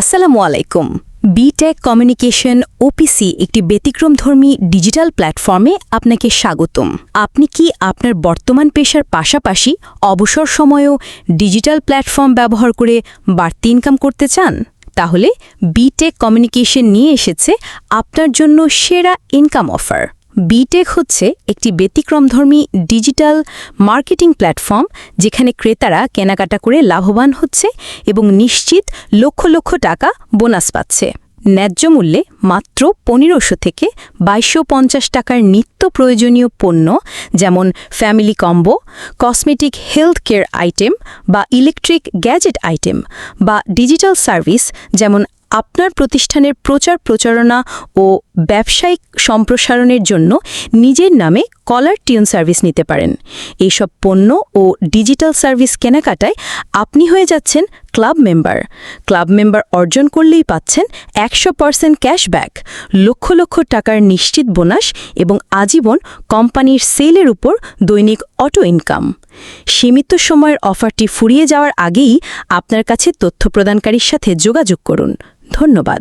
আসসালামু আলাইকুম। B Tech communication OPC একটি ব্যতিক্রমধর্মী ডিজিটাল প্ল্যাটফর্মে আপনাকে স্বাগতম। আপনি কি আপনার বর্তমান পেশার পাশাপাশি অবসর সময়েও ডিজিটাল প্ল্যাটফর্ম ব্যবহার করে বাড়তি ইনকাম করতে চান? তাহলে বিটেক কমিউনিকেশন নিয়ে এসেছে আপনার জন্য সেরা ইনকাম অফার। বিটেক হচ্ছে একটি ব্যতিক্রমধর্মী ডিজিটাল মার্কেটিং প্ল্যাটফর্ম যেখানে ক্রেতারা কেনাকাটা করে লাভবান হচ্ছে এবং নিশ্চিত লক্ষ লক্ষ টাকা বোনাস পাচ্ছে। ন্যায্য মূল্যে মাত্র পনেরোশো থেকে বাইশশো পঞ্চাশ টাকার নিত্য প্রয়োজনীয় পণ্য যেমন family combo, cosmetic health care item বা ইলেকট্রিক গ্যাজেট আইটেম বা ডিজিটাল সার্ভিস যেমন আপনার প্রতিষ্ঠানের প্রচার প্রচারণা ও ব্যবসায়িক সম্প্রসারণের জন্য নিজের নামে কলার টিউন সার্ভিস নিতে পারেন। এইসব পণ্য ও ডিজিটাল সার্ভিস কেনাকাটায় আপনি হয়ে যাচ্ছেন ক্লাব মেম্বার। ক্লাব মেম্বার অর্জন করলেই পাচ্ছেন একশো পার্সেন্ট ক্যাশব্যাক, লক্ষ লক্ষ টাকার নিশ্চিত বোনাস এবং আজীবন কোম্পানির সেলের উপর দৈনিক অটো ইনকাম। সীমিত সময়ের অফারটি ফুরিয়ে যাওয়ার আগেই আপনার কাছে তথ্য প্রদানকারীর সাথে যোগাযোগ করুন। ধন্যবাদ।